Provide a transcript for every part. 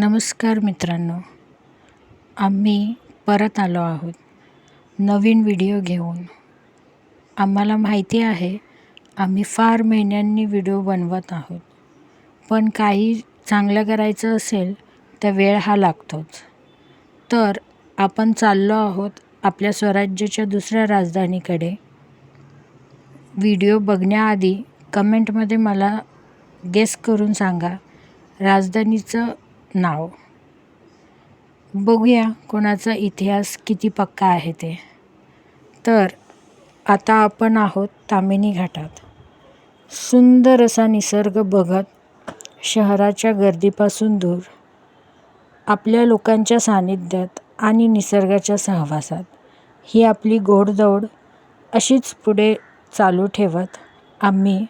नमस्कार मित्रांनो आम्ही परत आलो आहोत नवीन व्हिडिओ घेऊन. आम्हाला माहिती आहे आम्ही फार महिन्यांनी व्हिडिओ बनवत आहोत. पण काही चांगलं करायचं असेल तर वेळ हा लागतोच. तर आपण चाललो आहोत आपल्या स्वराज्याच्या दुसऱ्या राजधानीकडे. व्हिडिओ बघण्याआधी कमेंटमध्ये मला गेस करून सांगा राजधानीचं नाव. बघूया कोणाचा इतिहास किती पक्का आहे ते. तर आता आपण आहोत तामिनी घाटात. सुंदर असा निसर्ग बघत शहराच्या गर्दीपासून दूर आपल्या लोकांच्या सानिध्यात आणि निसर्गाच्या सहवासात. ही आपली घोडदौड अशीच पुढे चालू ठेवत आम्ही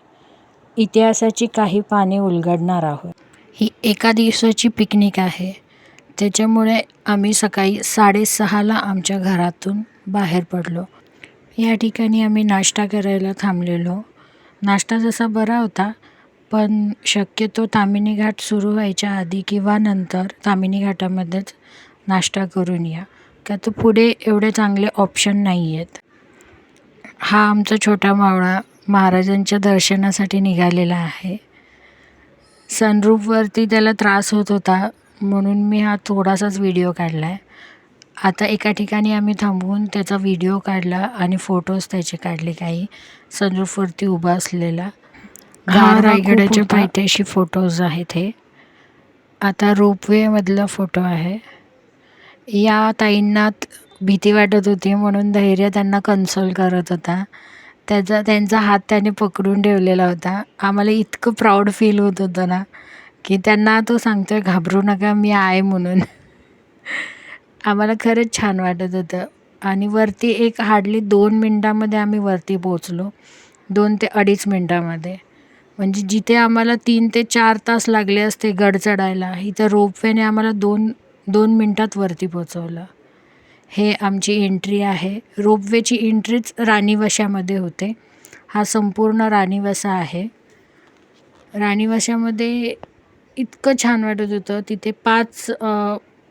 इतिहासाची काही पाने उलगडणार आहोत. ही एका दिवसाची पिकनिक आहे. त्याच्यामुळे आम्ही सकाळी साडेसहाला आमच्या घरातून बाहेर पडलो. या ठिकाणी आम्ही नाश्ता करायला थांबलेलो. नाश्ता जसा बरा होता पण शक्यतो तामिनी घाट सुरू व्हायच्या आधी किंवा नंतर तामिनी घाटामध्येच नाश्ता करून या. का तर पुढे एवढे चांगले ऑप्शन नाही आहेत हा आमचा छोटा मावळा महाराजांच्या दर्शनासाठी निघालेला आहे. सनरूफवरती त्याला त्रास होत होता म्हणून मी हा थोडासाच व्हिडिओ काढला आहे आता एका ठिकाणी आम्ही थांबवून त्याचा व्हिडिओ काढला आणि फोटोज त्याचे काढले काही. सनरूफवरती उभा असलेला हा रायगडाच्या पायथ्याशी फोटोज आहेत हे. आता रोपवेमधला फोटो आहे. या ताईंना भीती वाटत होती म्हणून धैर्य त्यांना कन्सोल करत होता. त्याचा त्यांचा हात त्याने पकडून ठेवलेला होता. आम्हाला इतकं प्राऊड फील होत होतं ना की त्यांना तो सांगतो आहे घाबरू नका मी आहे म्हणून. आम्हाला खरंच छान वाटत होतं. आणि वरती एक हार्डली दोन मिनटामध्ये आम्ही वरती पोचलो दोन ते अडीच मिनटामध्ये. म्हणजे जिथे आम्हाला तीन ते चार तास लागले असते गड चढायला इथं रोपवेने आम्हाला दोन दोन मिनटात वरती पोचवलं हे आमची एंट्री आहे. रोपवेची एंट्रीच राणीवशामध्ये होते. हा संपूर्ण राणीवसा आहे. राणीवशामध्ये इतकं छान वाटत होतं. तिथे पाच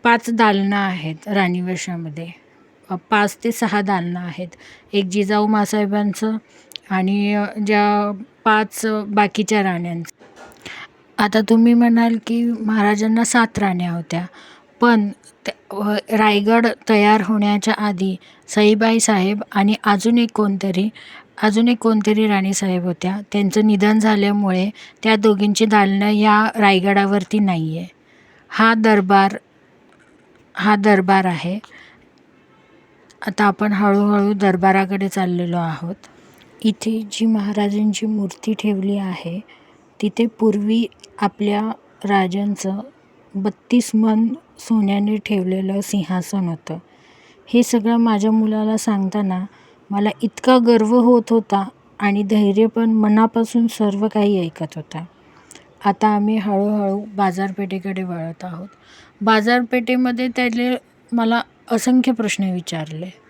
पाच दालनं आहेत राणीवशामध्ये. पाच ते सहा दालनं आहेत. एक जिजाऊ मासाहेबांचं आणि ज्या पाच बाकीच्या राण्यांचं. आता तुम्ही म्हणाल की महाराजांना सात राण्या होत्या. पण रायगड तयार होण्याच्या आधी सईबाई साहेब आणि अजून एक कोणतरी अजून एक कोणतरी राणीसाहेब होत्या. त्यांचं निधन झाल्यामुळे त्या दोघींची दालनं या रायगडावरती नाही आहे हा दरबार हा दरबार आहे. आता आपण हळूहळू दरबाराकडे चाललेलो आहोत. इथे जी महाराजांची मूर्ती ठेवली आहे तिथे पूर्वी आपल्या राजांचं बत्तीस मन सोन्याने ठेवलेलं सिंहासन होतं. हे सगळं माझ्या मुलाला सांगताना मला इतका गर्व होत होता आणि धैर्य पण मनापासून सर्व काही ऐकत होता. आता आम्ही हळूहळू बाजारपेठेकडे वळत आहोत. बाजारपेठेमध्ये त्याने मला असंख्य प्रश्न विचारले.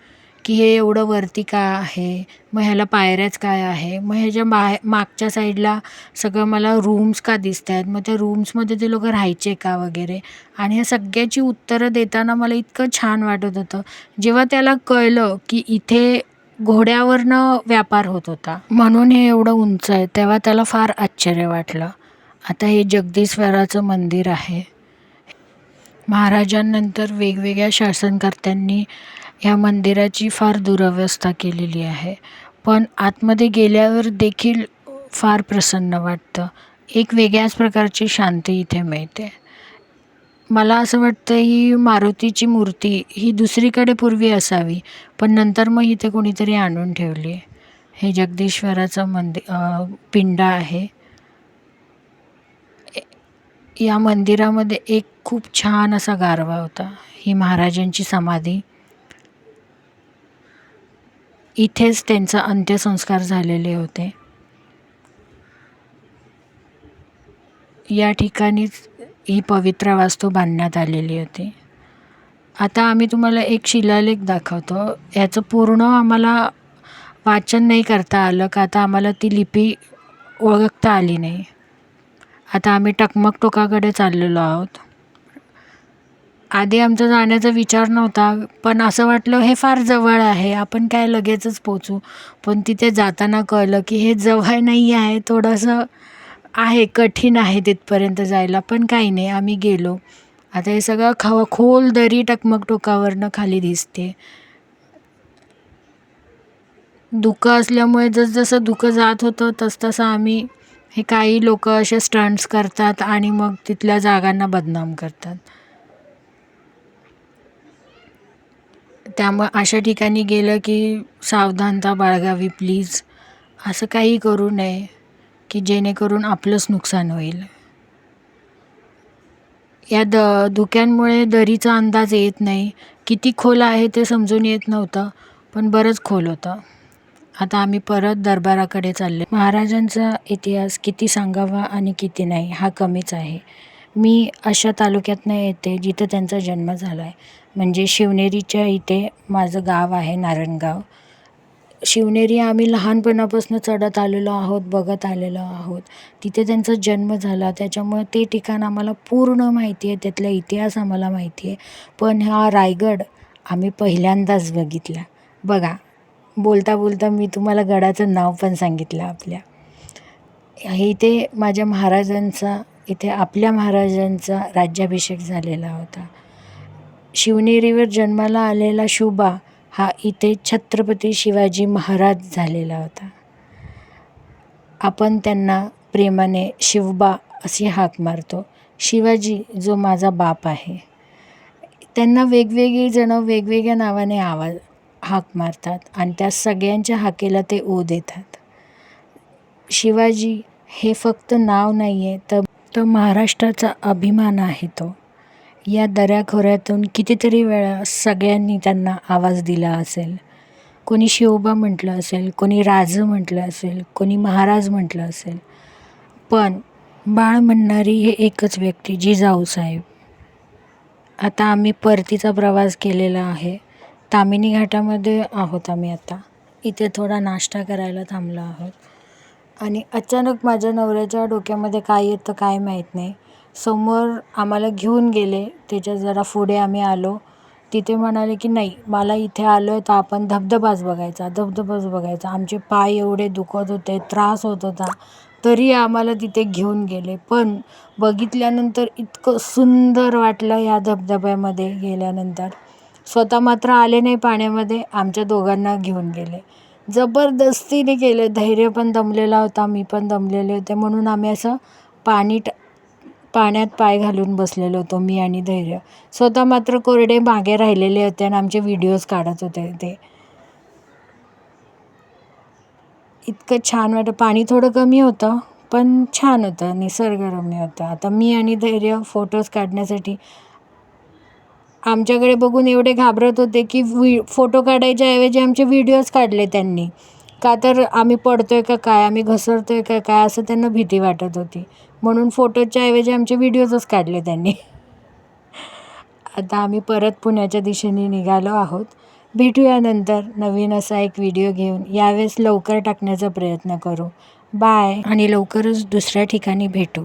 की हे एवढं वरती का आहे? मग ह्याला पायऱ्याच काय आहे? मग ह्याच्या बाहे मागच्या साईडला सगळं मला रूम्स का दिसत आहेत मग त्या रूम्समध्ये ते लोकं राहायचे का वगैरे? आणि ह्या सगळ्याची उत्तरं देताना मला इतकं छान वाटत होतं. जेव्हा त्याला कळलं की इथे घोड्यावरनं व्यापार होत होता. म्हणून हे एवढं उंच आहे. तेव्हा त्याला फार आश्चर्य वाटलं. आता हे जगदीश्वराचं मंदिर आहे. महाराजांनंतर वेगवेगळ्या शासनकर्त्यांनी ह्या मंदिराची फार दुरवस्था केलेली आहे. पण आतमध्ये गेल्यावर देखील फार प्रसन्न वाटतं. एक वेगळ्याच प्रकारची शांती इथे मिळते. मला असं वाटतं ही मारुतीची मूर्ती ही दुसरीकडे पूर्वी असावी पण नंतर मग इथे कोणीतरी आणून ठेवली. हे जगदीश्वराचं मंदिर पिंड आहे. या मंदिरामध्ये एक खूप छान असा गारवा होता. ही महाराजांची समाधी इथेच त्यांचा अंत्यसंस्कार झालेले होते. या ठिकाणीच ही पवित्र वास्तू बांधण्यात आलेली होती. आता आम्ही तुम्हाला एक शिलालेख दाखवतो. याचं पूर्ण आम्हाला वाचन नाही करता आलं का? आता आम्हाला ती लिपी ओळखता आली नाही. आता आम्ही टकमक टोकाकडे चाललेलो आहोत. आधी आमचा जाण्याचा विचार नव्हता पण असं वाटलं हे फार जवळ आहे आपण काय लगेचच पोचू. पण तिथे जाताना कळलं की हे जवळ नाही आहे थोडंसं आहे कठीण आहे तिथपर्यंत जायला पण काही नाही आम्ही गेलो. आता हे सगळं खव खोल दरी टकमक टोकावरनं खाली दिसते. धुकं असल्यामुळे जसजसं धुकं जात होतं तसतसं आम्ही हे काही लोक असे स्टंट्स करतात आणि मग तिथल्या जागांना बदनाम करतात. त्यामुळे अशा ठिकाणी गेलं की सावधानता बाळगावी प्लीज असं काही करू नये की जेणेकरून आपलंच नुकसान होईल. या द धुक्यांमुळे दरीचा अंदाज येत नाही. किती खोल आहे ते समजून येत नव्हतं पण बरंच खोल होतं. आता आम्ही परत दरबाराकडे चालले महाराजांचा इतिहास किती सांगावा आणि किती नाही हा कमीच आहे. मी अशा तालुक्यातनं येते जिथं त्यांचा जन्म झाला आहे म्हणजे शिवनेरीच्या इथे माझं गाव आहे नारायणगाव. शिवनेरी आम्ही लहानपणापासून चढत आलेलो आहोत बघत आलेलो आहोत. तिथे त्यांचा जन्म झाला. त्याच्यामुळे ते ठिकाण आम्हाला पूर्ण माहिती आहे. त्यातला इतिहास आम्हाला माहिती आहे. पण हा रायगड आम्ही पहिल्यांदाच बघितला. बघा बोलता बोलता मी तुम्हाला गडाचं नाव पण सांगितलं आपल्या. इथे माझ्या महाराजांचा इथे आपल्या महाराजांचा राज्याभिषेक झालेला होता. शिवनेरीवर जन्माला आलेला शुभा हा इथे छत्रपती शिवाजी महाराज झालेला होता. आपण त्यांना प्रेमाने शिवबा अशी हाक मारतो शिवाजी जो माझा बाप आहे. त्यांना वेगवेगळी जणं वेगवेगळ्या नावाने आवाज हाक मारतात आणि त्या सगळ्यांच्या हाकेला ते ओ देतात. शिवाजी हे फक्त नाव नाही आहे तर तो महाराष्ट्राचा अभिमान आहे तो. या दऱ्याखोऱ्यातून कितीतरी वेळा सगळ्यांनी त्यांना आवाज दिला असेल. कोणी शिवबा म्हटलं असेल कोणी राज म्हटलं असेल कोणी महाराज म्हटलं असेल. पण बाळ म्हणणारी हे एकच व्यक्ती जिजाऊ साहेब. आता आम्ही परतीचा प्रवास केलेला आहे. तामिनी घाटामध्ये आहोत आम्ही आता. इथे थोडा नाश्ता करायला थांबलो आहोत. आणि अचानक माझ्या नवऱ्याच्या डोक्यामध्ये काय येतं काय माहीत नाही. समोर आम्हाला घेऊन गेले. त्याच्या जरा पुढे आम्ही आलो. तिथे म्हणाले की नाही मला इथे आलो आहे तर आपण धबधबाच बघायचा. धबधबाच बघायचा. आमचे पाय एवढे दुखत होते त्रास होत होता. तरी आम्हाला तिथे घेऊन गेले. पण बघितल्यानंतर इतकं सुंदर वाटलं या धबधब्यामध्ये गेल्यानंतर. स्वतः मात्र आले नाही पाण्यामध्ये. आमच्या दोघांना घेऊन गेले. जबरदस्तीने केले. धैर्य पण दमलेला होता मी पण दमलेले होते. म्हणून आम्ही असं पाणी ट पाण्यात पाय घालून बसलेलो होतो मी आणि धैर्य. स्वतः मात्र कोरडे मागे राहिलेले होते आणि आमचे व्हिडिओज काढत होते ते. इतकं छान वाटतं पाणी थोडं कमी होतं पण छान होतं. निसर्गरम्य होतं. आता मी आणि धैर्य फोटोज काढण्यासाठी आमच्याकडे बघून एवढे घाबरत होते की व्हि फोटो काढायच्या ऐवजी आमचे व्हिडिओज काढले त्यांनी. का तर आम्ही पडतो आहे का काय आम्ही घसरतो आहे का काय असं त्यांना भीती वाटत होती. म्हणून फोटोच्या ऐवजी आमचे व्हिडिओजच काढले त्यांनी. आता आम्ही परत पुण्याच्या दिशेने निघालो आहोत. भेटूया नंतर नवीन असा एक व्हिडिओ घेऊन. यावेळेस लवकर टाकण्याचा प्रयत्न करू. बाय. आणि लवकरच दुसऱ्या ठिकाणी भेटू.